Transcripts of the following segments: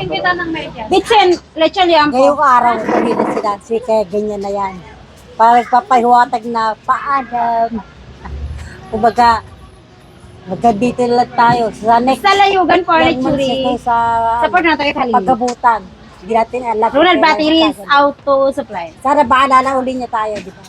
Bibigyan kita ng medyas. Bitsin, lechon yan po. Ngayong araw, kanina si Nancy, kaya ganyan na yan. Parang papahiwatag na paalam. Kumbaga, magka-dito lang tayo. Sa next, Sa layugan for ito sa Support na tayo kalina. pagkabutan. Hindi natin alam. Ronald Batteries. Auto Supply. Sana baalala uli niya tayo, di ba?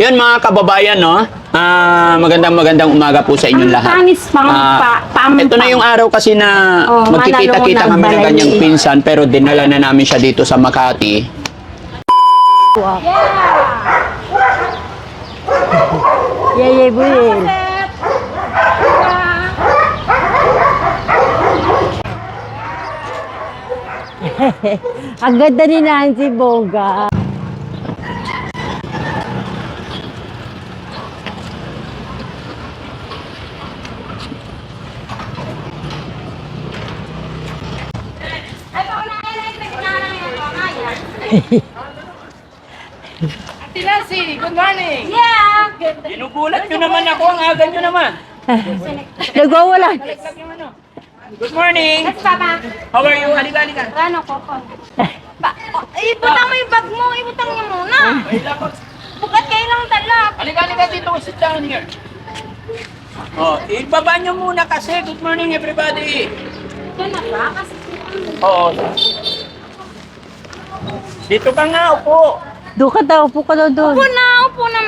Yun mga kababayan, no? Ah, magandang magandang umaga po sa inyong Ang lahat. pangis pang Ah, pa, pam, Ito na yung araw kasi na Oh, magkikita-kita kami ng ng kanyang balay. pinsan pero dinala na namin siya dito sa Makati. Yay, buyin. Ang ganda ni Nancy Boga. Ate Nancy, good morning. Yeah! Ginugulat nyo naman ako, ang aga nyo naman. Nagwawala. Good morning! Yes, Papa. How are you? Halika, halika. Ano ko ko? Ba, oh, ibutang mo yung bag mo. Ibutang niyo muna. Bukat kayo lang dala. Halika, halika dito. Sit down here. Oh, ibaba nyo muna kasi. Good morning everybody. Ito na ba? Kasi Oo. Dito ka nga, upo. Doon ka daw, upo ka daw doon. upo na, upo na.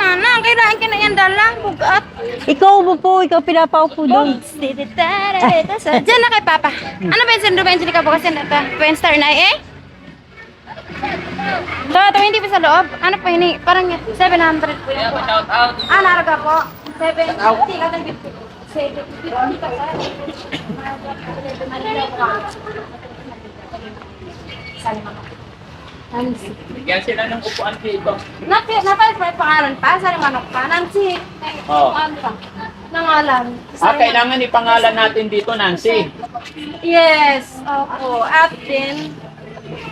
Kailangan ka na yan dala. Bugat. Ikaw upo, ikaw pinapaupo doon. Diyan na kay Papa. Ano ba yung sendo ba yung sinika bukas yan? Ito, Twin Star na eh? Ito, ito hindi pa sa loob. Ano pa yun eh? Parang 700 po yun. Shout out. Ah, naraga po. 750 ka ng 50. 750 ka sa. Nancy. Bigyan sila ng upuan dito. Napi, napalit pa pangalan pa? Sari manok pa? Nancy. Oo. Ano pa? Nangalan. Ah, kailangan ipangalan natin dito, Nancy. Yes. Opo. At din,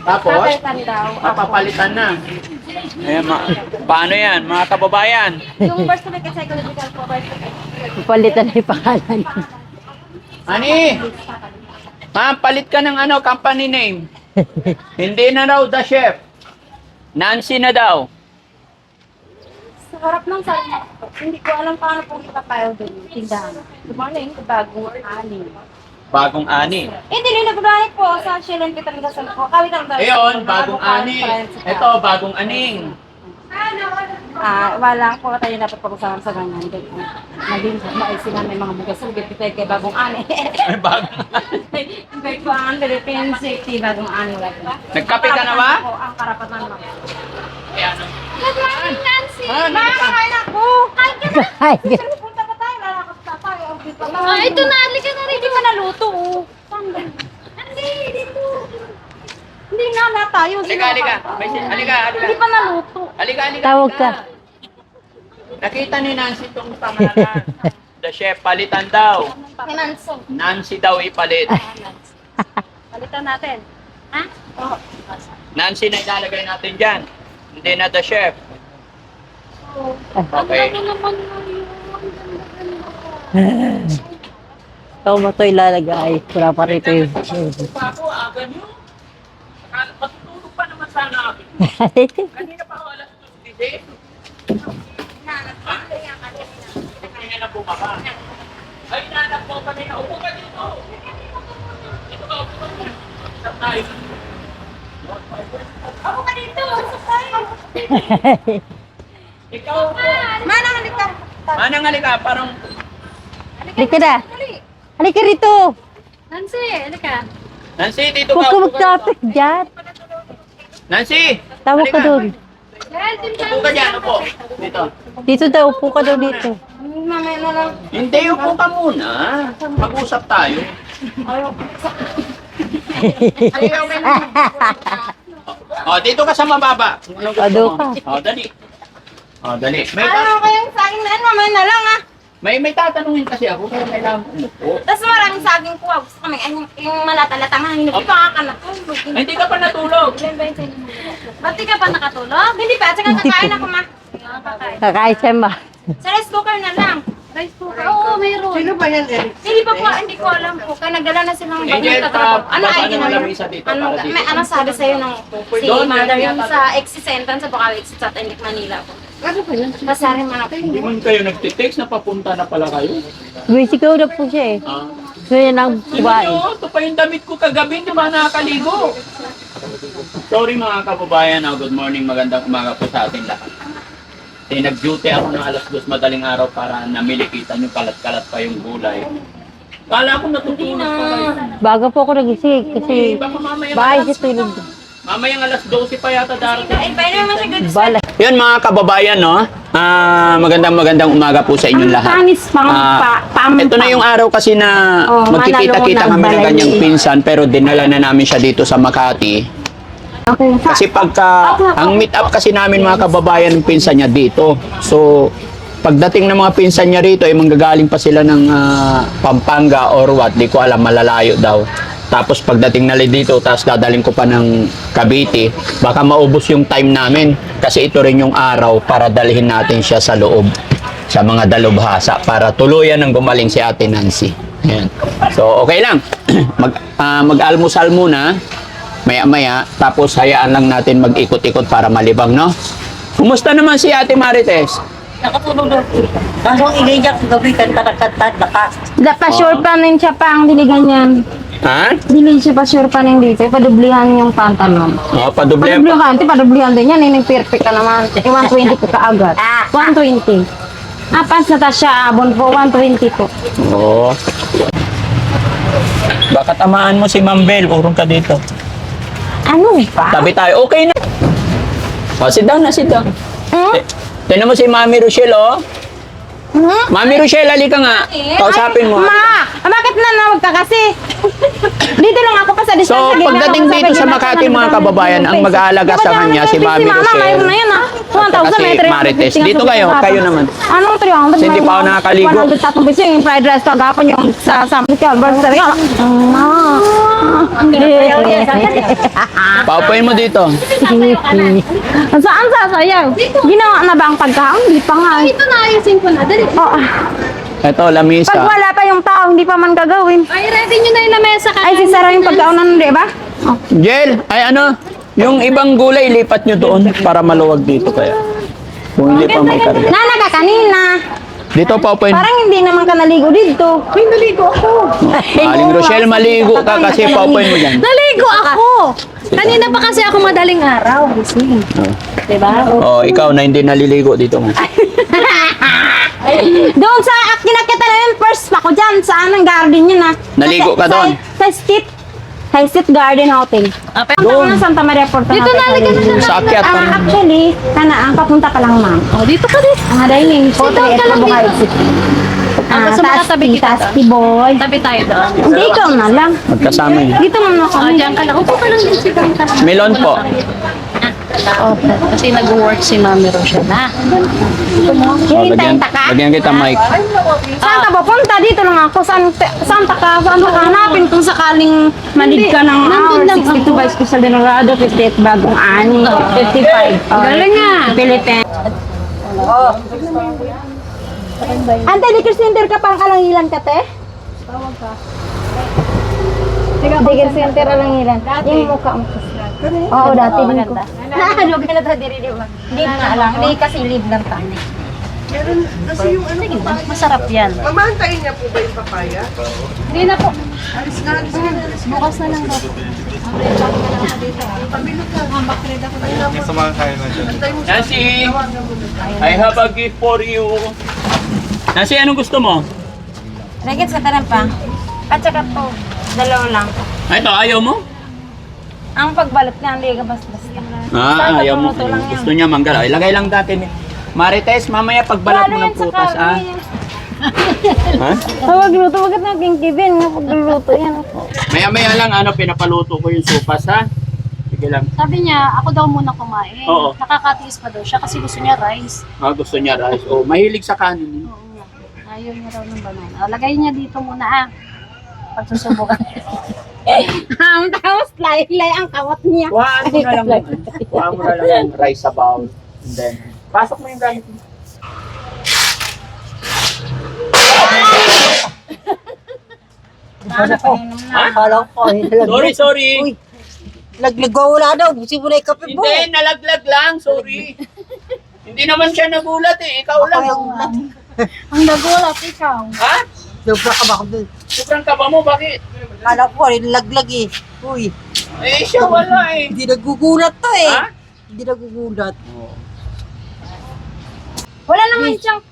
Tapos, papalitan daw. papapalitan na. Eh, ma- paano yan, mga kababayan? Yung birth certificate psychological po, birth certificate. Palitan na yung pangalan. Ani? Ma'am, palit ka ng ano, company name. Hindi na raw the chef. Nancy na daw. Sa harap ng ko, hindi ko alam paano pong ipapile doon. Tindahan. Good morning, bagong ani. Bagong ani. Eh, hindi rin nagulani po sa Shilon Peter Gasol po. Kawit ang Ayun, bagong ani. Ito, bagong aning. Ah, wala po tayo dapat pag-usapan sa ganyan. Naging maisin na may mga bugas. Sugit kita kay bagong ani. Ay, bagong Kay ang Philippine safety bagong ani. Nagkape ka na ba? Po, ang karapatan mo. Ayan. Good morning, Nancy! Ah, Ma, nandito. kain ako! Kain ka na! Ay, punta pa tayo? Lalakot pa tayo. Ah, ito na. Halika na rin. Hindi pa naluto, oh. Hindi, dito. Hindi na na tayo. Halika, halika. May sin- Halika, halika. Hindi pa naluto. Halika, halika. Tawag halika. ka. Nakita ni Nancy itong pangalan. The chef, palitan daw. Kinanso. Nancy daw ipalit. Palitan natin. Ha? Oo. Nancy na ilalagay natin dyan. Hindi na the chef. Okay. Ano naman mo ito ilalagay. Wala pa rito yung... Ako, aga nyo. Akala- Matutulog pa naman sana ako. Kanina pa ako alas 2 din. Kanina na bumaba. Ay, nanak mo kanina. Upo ka dito. Ka, upo ka dito. Tayo? Ako ka dito. Usap tayo. Ikaw upo. Manang halika. Manang halika, parang Halika na. Halika rito. Nancy, halika. Nancy, dito Huwag ka. ka upo mag-traffic dyan. Nancy! Tawag ka doon. Upo ka dyan, upo. Dito. Dito daw, upo ka daw dito. Mamaya na lang. Hindi, upo ka muna. Mag-usap tayo. Ayaw. Oh, dito ka sa mababa. Anong gusto mo? ka. Oh, dali. Oh, dali. May, Ano kayong saging na yan? Mamaya na lang, ah. May, may tatanungin kasi ako kung kailangan umupo. Tapos maraming saging kuha. Gusto kami, yung, yung malata-latang hangin. Hindi pa ka natulog. Ay, Hindi ka pa natulog. Ba't di ka pa nakatulog? Hindi pa. Tsaka kakain ako, ma. Kakain. Kakain siya ma. Sa rice cooker na lang. Rice cooker? Oo, mayroon. Sino ba yan, Eric? Hindi pa po, hindi ko alam po. Kaya nagdala na silang Angel, bagay Ano ay ng ginawa? lamisa dito Ano, para dito. may ano sabi sa'yo ng si mother yung sa exit entrance sa Bukawi exit sa Tendik, Manila po. Ano ba yan? Kasari man ako. Hindi man kayo nagtitext na papunta na pala kayo. Bisigaw na po siya eh. Ah. So yan ang Tingnan babae. nyo, ito pa yung damit ko kagabi, di ba nakakaligo? Sorry mga kababayan, ah, good morning, magandang umaga po sa ating lahat. Eh, nag-duty ako ng alas dos madaling araw para namili kita nyo kalat-kalat pa yung gulay. Kala ko natutulog pa kayo. Baga po ako nagising kasi baka mamaya bahay alas, si tulog. mamayang alas 12 pa yata darating. Bala. Yan mga kababayan, no? Ah, magandang magandang umaga po sa inyong lahat. Panis pang Ah, pa, pam, Ito na yung araw kasi na Oh, magkikita-kita manalo kami ng ng ganyang balay. pinsan pero dinala na namin siya dito sa Makati. Sa, Kasi pagka, ang meet up kasi namin mga kababayan ng pinsan niya dito. So, pagdating ng mga pinsan niya rito, ay manggagaling pa sila ng ah, Pampanga or what, di ko alam, malalayo daw. Tapos pagdating nila dito, tapos dadaling ko pa ng Cavite, baka maubos yung time namin. Kasi ito rin yung araw para dalhin natin siya sa loob, sa mga dalubhasa, para tuluyan ng gumaling si Ate Nancy. Ayan. So, okay lang. Mag, ah, mag-almusal muna maya-maya, tapos hayaan lang natin mag-ikot-ikot para malibang, no? Kumusta naman si Ate Marites? Nakatulog na po. Kaso iniyak gabi kanta-kanta lakas. da, pa sure pa rin siya pa ang diligan yan. Ha? Dili siya pa sure pa rin dito. Padublihan yung pantalon. Oh, padoble. Padublihan, ti padublihan din yan. Yung perfect ka naman. Eh, 120 po kaagad. Ah. 120. Apas na ta siya abon po, 120 po. Oo. Baka tamaan mo si Ma'am Bel, urong ka dito. Ano pa? Tabi tayo, okay na. Oh, sit down na, sit down. Hmm? Eh, Tignan mo si Mami Rochelle, oh. Hmm? Mami Rochelle, halika nga. Kausapin mo. Ma! ah, bakit na nawag ka kasi? dito lang ako pa sa So, distansya. Na pagdating ako dito sa Makati, mga sa kababayan, ang mag-aalaga sa kanya si face Mami Mama, Rochelle. mayroon na yan ah. 1,000 Kasi may 300 Marites. na Dito sa kayo, kayo naman. Anong 300? Kasi hindi pa ako nakakaligo. 100 tatong piso yung fried rice kagapon yung sa Sam's Calvert. Sabi ko, Ma. Paupuin mo dito. Saan sasayaw? Ginawa na ba ang pagkaon? Hindi pa nga. Ito na, ayusin ko na. Dali. Oh, Ito, pag lamisa. wala pa yung tao, hindi pa man gagawin. Ay, ready nyo na yung lamesa ka. Ay, si Sarah yung pagkaonan, di ba? Oh. Jel, ay ano, yung ibang gulay, lipat nyo doon para maluwag dito kaya. Kung hindi pa may karga. Nana ka kanina. Dito, paupuin. Parang hindi naman ka naligo dito. Ay, naligo ako. Aling Rochelle, maligo ka kasi paupuin mo dyan. Naligo ako! Kanina pa kasi ako madaling araw. Diba? Oh, ikaw na hindi naliligo dito mo. Doon sa kinakita na yun, first ako dyan, sa anong garden yun ah. Naligo ka doon? Sa sa State Garden Hotel. Doon. Doon. Santa Maria Porto. Dito na, halika na, Sa akyat pa Ah, rin. actually, kana ang papunta pa lang ma'am. Oh, dito ka din. Ang dining po, Sit down ka lang Bukawi dito. City. Ah, gusto mo taas ti- kita taas doon? ti boy. Tabi tayo doon. Hindi, ikaw na lang. Magkasama yun. Dito mo na Oh, kami. diyan ka lang. Upo ka lang Tita. Melon po. Oh, kasi nag-work si Mami Rochelle na. Oh, ta ka? lagyan kita mic. Saan ka pupunta? Dito lang ako. Saan, saan ta ka? Saan ka hanapin kung sakaling malig ka ng hour? lang 62 by Special Denorado, 58 Bagong Ani, 55. Galing nga. Philippines. Ante, liquor center ka pang kalangilan ka, te? Tawag ka. Liquor center kalangilan. Yung mukha mo. Oo, dati din ko. Naano ka na ta diri di ba? Hindi na lang. Hindi kasi live lang ta. Masarap yan. Mamantayin niya po ba yung papaya? Hindi na po. Alis na, alis na, alis na. Bukas na lang daw. Nancy, I have a gift for you. Nancy, anong gusto mo? Nagit sa tanan pa. At saka to, dalawa lang. Ah, Ito, ayaw mo? Ang pagbalot niya, hindi ka basta-basta. Ah, ayaw mo. Ito lang yan. Gusto niya manggal. Ay, lagay lang natin. Marites, mamaya pagbalat mo ng prutas, ah. Ha? Tawag luto, bakit na king Kevin nga pagluluto yan. Maya-maya lang, ano, pinapaluto ko yung sopas, ha? Sige lang. Sabi niya, ako daw muna kumain. Oo. Nakakatiis pa daw siya kasi gusto niya rice. Ah, gusto niya rice. Oh, mahilig sa kanin. eh. Oo nga. Ayaw niya raw ng banana. O, lagay niya dito muna ah. Pagsusubukan. Ang tapos lay-lay ang kawat niya. Kuhaan mo na lang. Kuhaan mo na lang yung rice sa bowl. And then, pasok mo yung gamit mo. Ano ko? Akala ko ay nalaglag. Sorry, sorry. Uy, laglag ko wala daw. Busi mo na yung kape mo. Hindi, nalaglag lang. Sorry. Hindi naman siya nagulat eh. Ikaw lang. Ang nagulat ikaw. Ha? Sobra ka ba ako dun? Sobrang kaba mo, bakit? Akala ko ay nalaglag eh. Uy, Eh, siya wala eh. hindi nagugulat to eh. Ha? Hindi nagugulat. Wala naman siyang...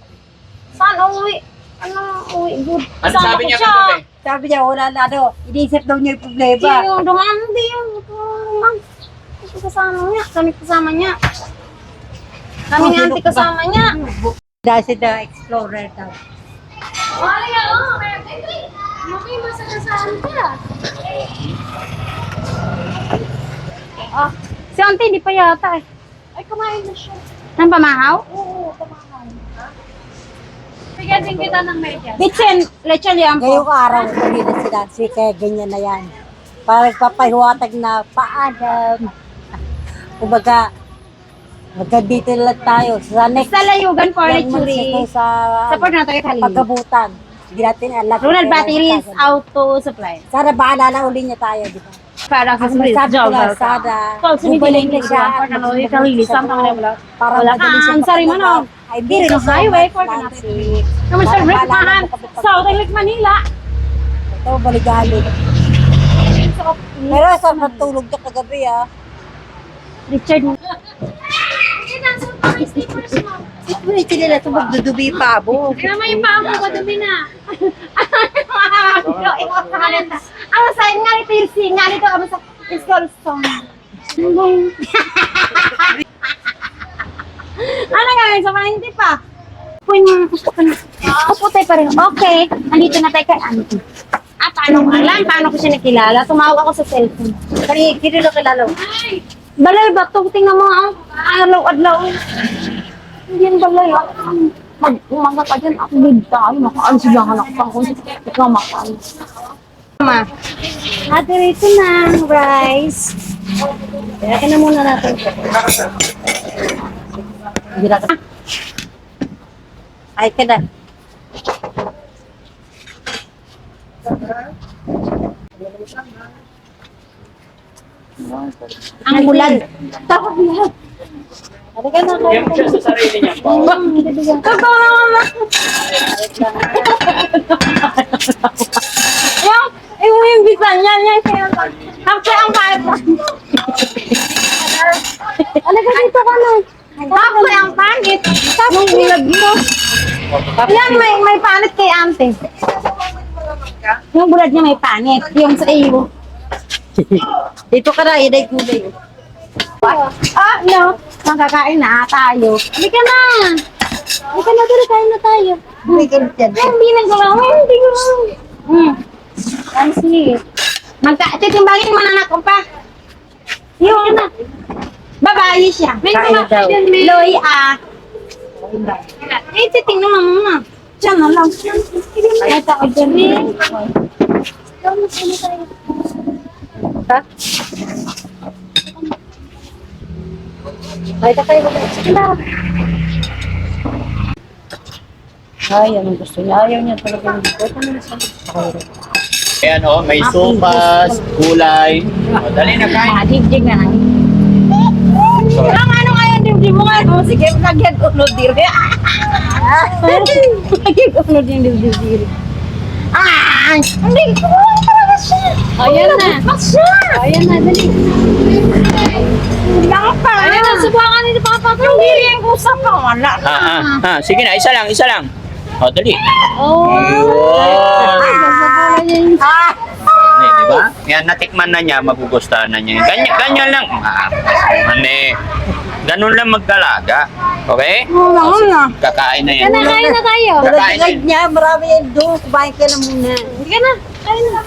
Saan uwi? Ano uwi? Good. Ano Kasama sabi ko niya siya. kagabi? Sabi niya, wala na ano. Iniisip daw niya yung problema. Hindi yung dumaan, hindi yung dumaan. Ito kasama niya. Kami kasama niya. Kami Oh, nga auntie kasama niya. Dahil sa explorer daw. Wala yan, oh. Mami, masakasaan ka. Ah, si auntie hindi pa yata eh. Ay, kumain na siya. Nang pamahaw? Oo, pamahaw. Bigyan din kita ng medyas. Bitsin, lechon yan Ngayong araw, na si Nancy, kaya ganyan na yan. Parang papahiwatag na paalam. Kumbaga, magkandito lang tayo sa next Sa layugan for one month ito sa Support natin kay Khalil. pagkabutan. Hindi natin alam. Ronald Batteries Auto Supply. Sana bahala na uli niya tayo, di ba? Para sa Ang Smith masabi ko Job. lang, sana Kung bumalik na siya, para na Khalil, sa samtang doon. wala. Para Wala siya ka, man, makatulog. oh. Ay, Hindi rin ang highway for Nancy. Nancy. Naman sa Para Rick Mahan, na Southern Lake Manila. Ito, baligali. Pero sa matulog ka kagabi, ah. Richard. Ito, nila ito magdudubi yung pabo. Kaya may pamo ko dumi na. Ang sign nga ni piercing nga nito ang sa skull stone. ano gagawin sa mga hindi pa? Uy, kaputay pa rin. Okay, andito na tayo kay auntie. Ah, paano ko alam? Paano ko siya nakilala? Tumawag ako sa cellphone. Kani, kini na kilala mo. Balay ba ito? Tingnan mo ang adlaw-adlaw. Hindi yan balay. ah. Mag umaga ka dyan, ako big tayo. Makaalis lang ako pang kung ikaw. Ma. Ate, ito na, rice. Kaya ka na muna natin. Hindi na Ay, ka na. Ang bulan. Tapos yan. Halika na. Yan siya sa sarili niya. Totoo naman na. Yung, yung niya, niya, siya. Tapos ang pahit mo. Halika dito ka na. Tapos ang pangit. Tapos bulag mo. Yan, may, may panit kay ante. Yung bulag niya may panit. Yung sa iyo. Dito ka na, inay kulay. Ah, no. Makakain na tayo. Halika na. Halika na, dali kain na tayo. May ganit yan. Ay, hindi na galaw. Ay, hindi galaw. Hmm. Kasi, magka, titimbangin mo na anak ko pa. Yung, babae siya. May Kain mga daw. Loy, ah. Eh, titingnan mo muna. Diyan na lang. Ay, tao dyan eh. Ay, ta kayo. Ay, anong gusto niya? Ayaw niya talaga yung dito. Ayan o, may sopas, kulay. O, dali na kain. Ah, jig-jig na lang. Ang ano kaya dibdib mo nga? Oh, sige, lagyan unod diri. Lagyan unod yung dibdib diri. Ah! Hindi ko talaga siya. Ayan na. Siya. Ayan na, dali. Lang pa. Ayan na, subukan nito papa ko. Hindi yung usap ka. Wala. Ah, ah, ah. Sige na, isa lang, isa lang. O, dali. Oh. Ayun. Ah. Ni, di ba? Yan, natikman na niya, magugustuhan na niya. Ganyan, ganyan lang. Ah, ano eh. Ganun lang magdalaga. Okay? Wala na. Kakain na yan. Kain na tayo. Kakain na yan. niya, marami yan doon. Kumain ka na muna. Hindi ka na. Kain na.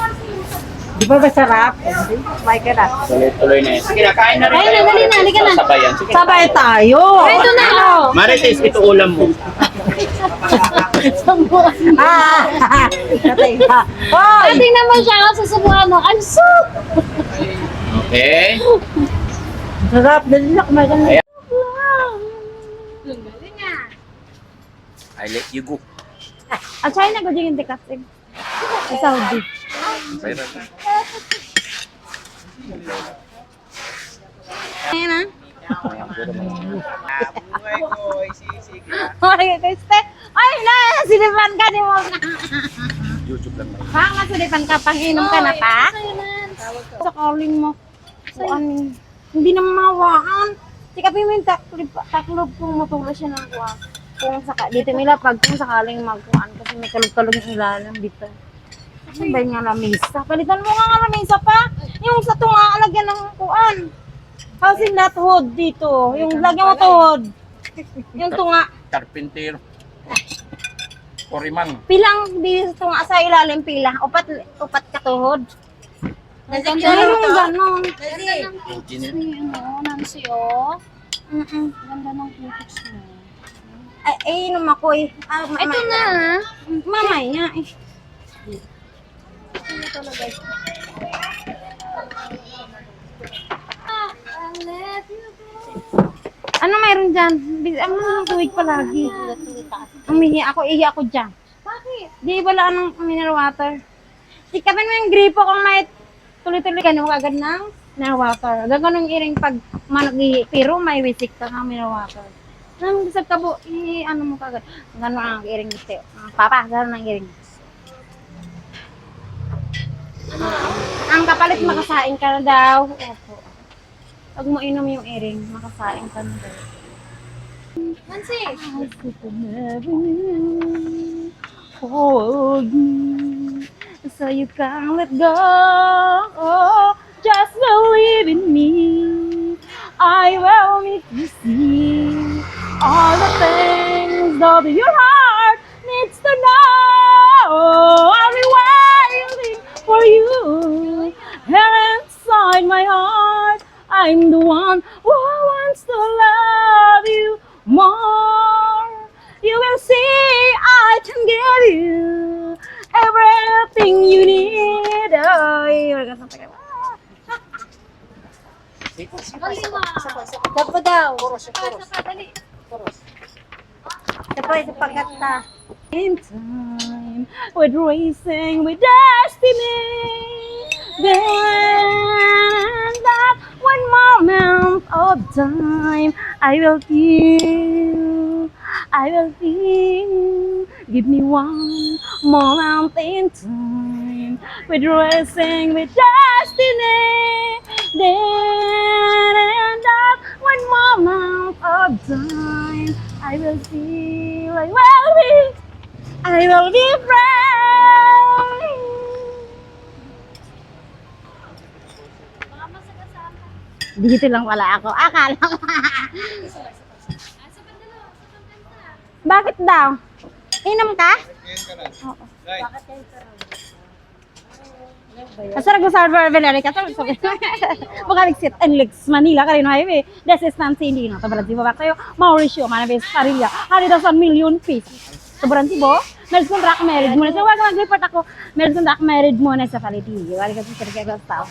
Di ba masarap? Kumain ka na. Tuloy-tuloy na yan. Sige na, kain na rin. Kain na, dali na, halika na. Sabayan. Sige. Sabay tayo. Ito na. Oh. Marites, ito ulam mo. Ah! Katay ka. Hoy! Ating naman siya susubukan mo. I'm so... Okay? Sarap. Dali na kumain ka na. Ayan. Galing nga. I let you go. At China ko din hindi kasi. Sa Saudi. Ayan na. Ay, Kriste. Ay, na, sinipan ka ni mo na. Ha, nga sinipan ka, pang-inom ka na pa? Sa calling mo. Ano, hindi na mawaan. Sikapin mo yung taklob, taklob kung matuloy siya ng kuha. Kung saka, dito nila pag kung sakaling magkuhan kasi may kalog-kalog yung ilalim dito. Ano ba yung lamisa? Palitan mo nga nga lamisa pa. Yung sa tunga, lagyan ng kuhan. Kasi not hood dito. Yung lagyan mo tuhod. Yung tunga. Carpintero. Koriman. Pilang di sa tunga sa ilalim pila. Upat, upat katuhod. Nandiyan Yung ganon. Engineer. Ano, Nancy, oh. Mm-mm. Ganda ng cuticles mo. Ay, ay, inom ako eh. Ah, Ito na. Mamay nga eh. I let you go. Ano mayroon dyan? Ano nang tuwig palagi? Umihi ako, ihi ako dyan. Bakit? Di wala anong mineral water. Sikapin mo yung gripo kung may tuloy-tuloy ka mo agad ng mineral water. Gagano'n iring pag manag pero may wisik ka ng mineral water. Nang sa kabo, i ano mo kagad. Gano'n ang iring. Ah, Papa, gano'n ang iring. Ang kapalit makasain ka na daw. Opo. Pag mo inom yung iring, makasain ka na daw. Nancy! hold me so you can't let go. Just believe in me. I will make you see all the things that your heart I'm the one who wants to love you more. You will see I can give you everything you need. Oh, yeah. Halima! Dapo daw. Saka, saka, dali. Dapo ito. In time, with racing with destiny. Time, I will feel, I will feel. Give me one more moment in time, with racing with destiny. Then and that one more moment of time, I will feel, I will be, I will be free. Dito lang wala ako. Akala ko. Sa. Sa. Bakit daw? Inom ka? Oo. Asar ko sa Barbelari ka sa sabi. Baka nagsit and Lex Manila ka rin highway. This is Nancy hindi na tabalan si baba kayo. Mauricio Manabes Parilla. Hari daw sa million pesos. Sobrang tibo. Meron kong rock married mo na. So wag mag-report ako. Meron kong rock married mo na sa Paliti. Wala ka sa sarili ka sa tao.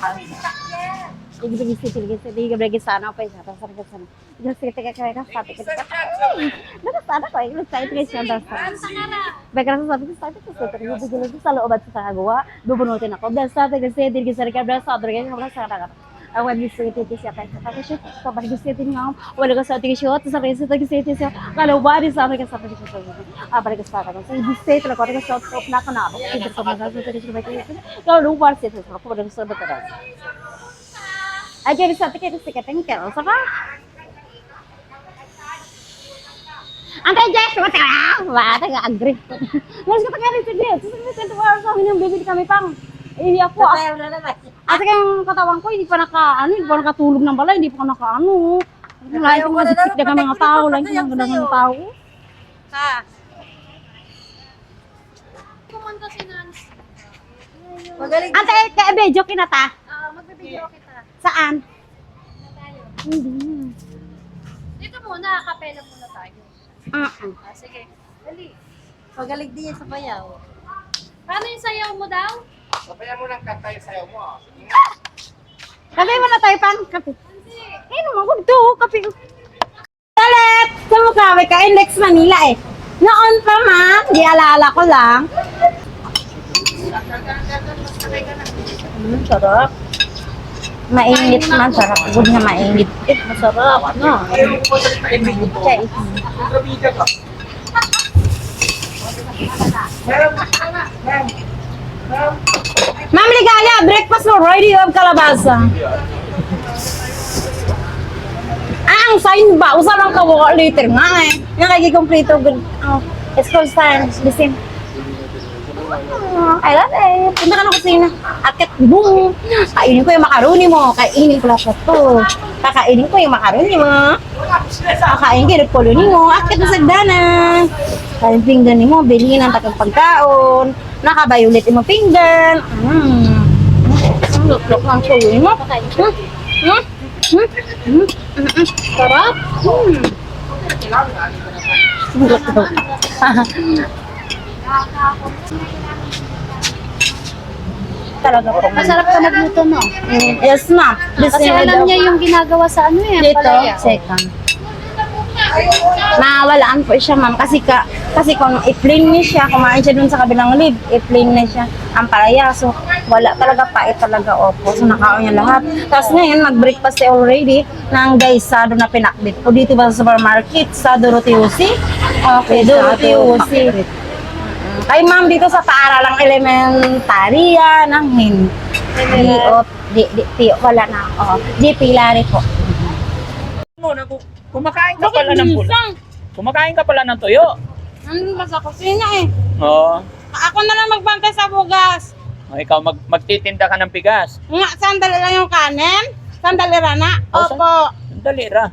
Hindi ba gisi tilgi sa di gabre sana pa isa sa sarili sana. Diyan sige teka kaya ka sa teka. Dapat sana ko ay sa ito kasi ang dasa. Baga sa sabi ko sa ito kasi ito yung bigyan sa loob at sa kagawa. Bubunutin ako. Dahil sa ito kasi tilgi sa rikabra sa otro kaya wala sa kagawa. Ang web gusto ito siya tayo sa kasi kapag gusto ito nga wala ka sa tingin siya at sa rin sa tingin ito siya kalau ba sa amin ka sa tingin siya ah balik ka sa kagawa so gusto ito lang ko sa stop na kana ako hindi sa mga sa tingin siya kalau lupa siya sa ko balik sa betul Aja bisa tikit tikit tingkel sa ba Antay Jeff, what ka? Wala ka agree. Mas ka rin sa Jeff. Sa sa sa sa yung bibili kami pang. Eh ako, Tayo na naman. Ate kayong katawan ko, hindi pa naka, ano, hindi pa nakatulog ng balay, hindi pa naka, ano. Lahat yung mga siksik daga mga tao, lahat yung mga dagang tao. Ha? Pumunta si Nancy. Magaling. Ate, kaya bedyo kinata. Ah, magbibigyo kita. Saan? Na tayo. Hindi. Dito muna, kapela muna tayo. Uh-uh. Ah, sige. Dali. Magaling din yan sa bayaw. Paano yung sayaw mo daw? Sabayan mo ng kanta yung sayo mo. ah. Kape mo na tayo, pan. Kape. Eh, naman, huwag to, kape. Talit! Sa mukha, may ka-index Manila eh. Noon pa man, di alaala ko lang. Sarap. Mainit man, sarap. Good na mainit. Eh, masarap. Ano? Chay. Ma'am Ligaya, breakfast already of kalabasa. Ah, ang sign ba? Usa lang ka mo later nga eh. Yung lagi kompleto good. Oh, school time. Listen. Ah, I love it. Punta ka na kusina. Akit, boom. Kainin ko yung macaroni mo. Kainin ko lahat to. Kakainin ko yung macaroni mo. Kakainin ko yung polony mo. Akit na sagdanan. Kain pinggan mo. Bilhin ng takang pagkaon. Nakabayulit mo pinggan. Mm. Ang lutlok ng suwi mo. Hmm? Hmm? Hmm? Hmm? Hmm? Sarap. Hmm. Lutlok. Talaga po. Masarap ka magluto, no? Mm, Yes, ma'am. Kasi alam niya yung ginagawa sa ano eh. dito, palaya. second. Mawalaan po siya, ma'am. Kasi ka, kasi kung i-plain niya siya, kumain siya dun sa kabilang lib, i-plain na siya ang palaya. So, wala talaga pait talaga, opo. So, nakaon niya lahat. Tapos ngayon, nag-breakfast siya already ng gaysado na pinakbit ko dito ba sa supermarket sa Doroteusi. Okay, Doroteusi. Ay, ma'am, dito sa paaralang elementary yan, ang hin. Di, o, di, di, di, wala na. Oh, di, pilari po. Mo, nagu- kumakain ka pala ng pula. Kumakain ka pala ng tuyo. Ano ba sa kusina eh? Oo. Ako na lang magbantay sa bugas. Oh, ikaw mag magtitinda ka ng bigas. Nga, sandali lang yung kanin. Sandali rana. Oh, san- Opo. Sandali ra.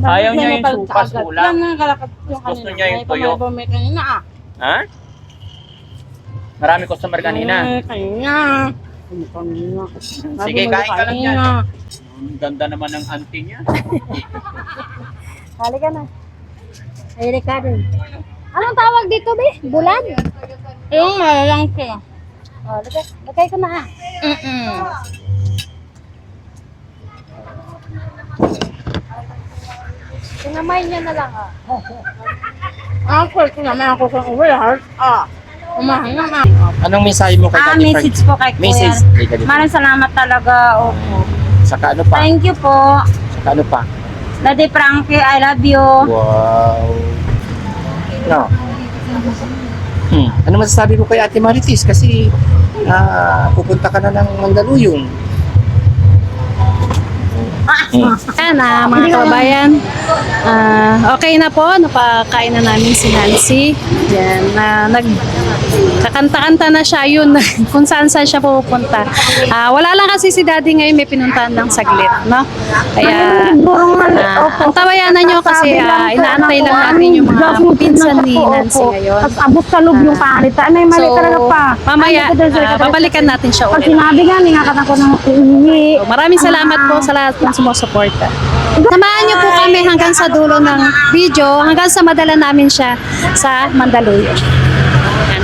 Ayaw niya yung supas Yan ulam. na kalakat yung Gusto kanina. niya yung May tuyo. pamay kanina ah. Ha? Marami customer kanina. Ay, kanina. Sige, kain ka lang yan. Ang ganda naman ng auntie niya. Halika na. Ay, Ricardo. Anong tawag dito, be? Bulan? Yung malalang siya. Oh, lagay, lagay ko na ah. Mm-mm. Sinamay niya na lang ah. Ah, pwede naman ako sa uwi, heart. Ah. Umahin na. Anong mensahe mo kay Ah, Daddy message Frank? po kay Kuya. Message kay Daddy Frank. Maraming salamat talaga. Opo. Saka ano pa? Thank you po. Saka ano pa? Daddy Frankie, I love you. Wow. No. Hmm. Ano masasabi mo kay Ate Marites? Kasi ah, pupunta ka na ng Mandaluyong. Ayan na, mga kababayan. Ah, okay na po, napakain na namin si Nancy. Yan, na nag kakanta-kanta na siya yun kung saan saan siya pupunta. Ah, wala lang kasi si Daddy ngayon may pinuntahan lang saglit, no? Kaya ah, ang tawayanan nyo kasi ah, inaantay lang natin yung mga pinsan ni Nancy ngayon. Tapos abot sa loob yung palitan. Ay, mali talaga pa. mamaya, Ano kasi babalikan natin siya Pag ulit. sinabi nga, ningakatan ko ng. So, maraming salamat po sa lahat ng sumusuporta. Samahan niyo po kami hanggang sa dulo ng video, hanggang sa madala namin siya sa Mandaluyong.